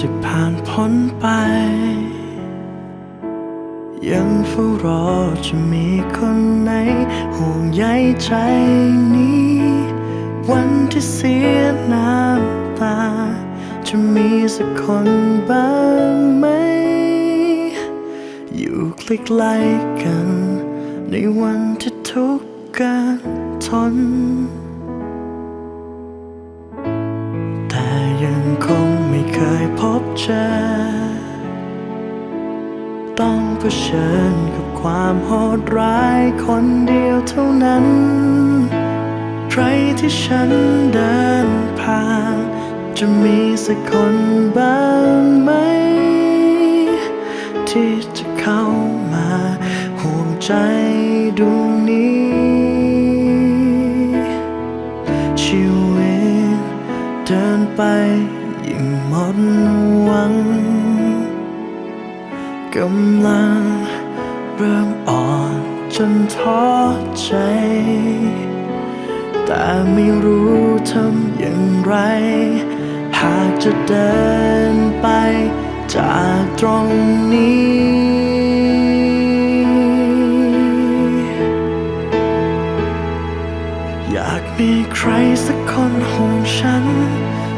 จะผ่านพ้นไป ยังเฝ้ารอจะมีคนไหนห่วงใยใจนี้ วันที่เสียน้ำตา จะมีสักคนบ้างไหม อยู่ใกล้ๆกัน ในวันที่ทุกข์การทน ผชิญกับความโหดร้ายคนเดียวเท่านั้น ใครที่ฉันเดินผ่าน จะมีสักคนบ้างไหม ที่จะเข้ามาห่วงใจดวงนี้ ชีวิตเดินไปยิ่งหมดหวัง กำลังเริ่มอ่อนจนท้อใจ แต่ไม่รู้ทำอย่างไร หากจะเดินไปจากตรงนี้ อยากมีใครสักคนห่วงฉัน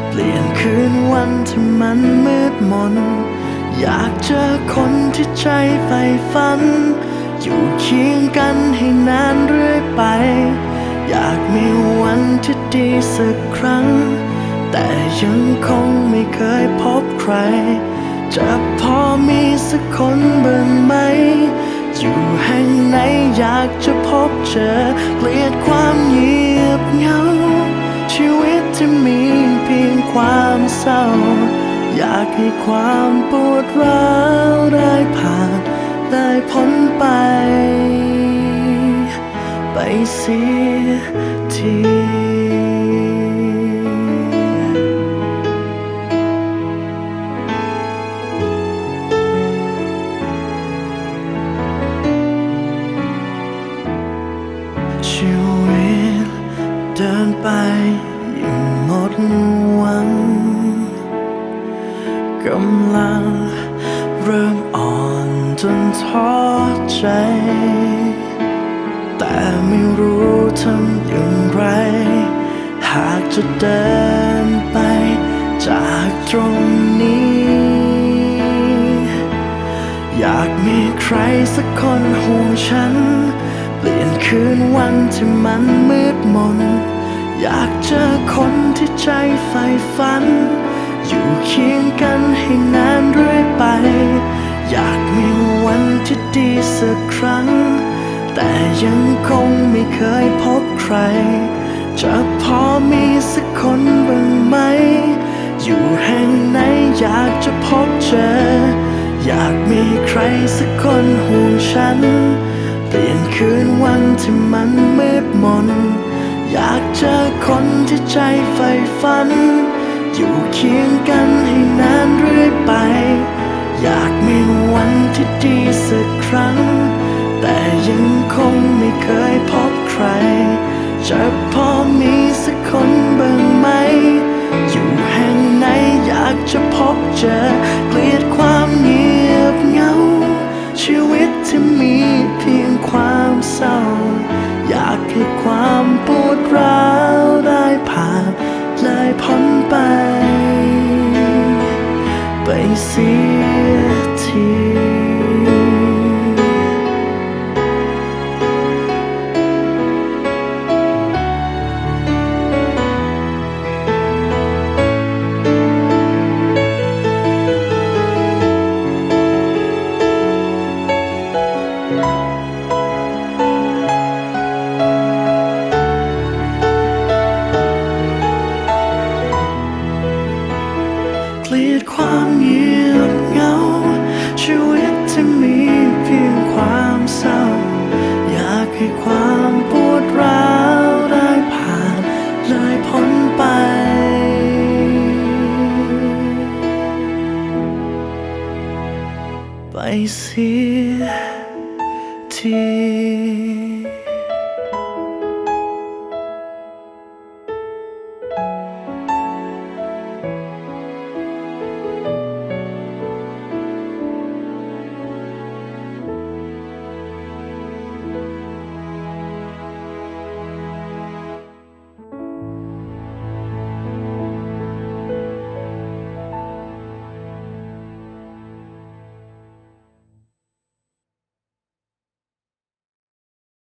เปลี่ยนคืนวันที่มันมืดมน อยากเจอคนที่ใจใฝ่ฝัน อยู่เคียงกันให้นานเรื่อยไป อยากมีวันที่ดีสักครั้ง แต่ยังคงไม่เคยพบใคร จะพอมีสักคนบ้างไหม อยู่แห่งไหนอยากจะพบเจอ เกลียดความเงียบเหงา ชีวิตที่มีเพียงความเศร้า อยากให้ความปวดร้าวได้ผ่านได้พ้นไป ไปเสียที กำลังเริ่มอ่อนจนท้อใจ แต่ไม่รู้ทำอย่างไร หากจะเดินไปจากตรงนี้ อยากมีใครสักคนห่วงฉัน เปลี่ยนคืนวันที่มันมืดมน อยากเจอคนที่ใจใฝ่ฝัน อยู่เคียงกันให้นานเรื่อยไป อยากมีวันที่ดีสักครั้ง แต่ยังคงไม่เคยพบใคร จะพอมีสักคนบ้างไหม อยู่แห่งไหนอยากจะพบเจอ อยากมีใครสักคนห่วงฉัน เปลี่ยนคืนวันที่มันมืดมน อยากเจอคนที่ใจใฝ่ฝัน อยู่เคียงกันให้นานเรื่อยไป อยากมีวันที่ดี ไปเสียที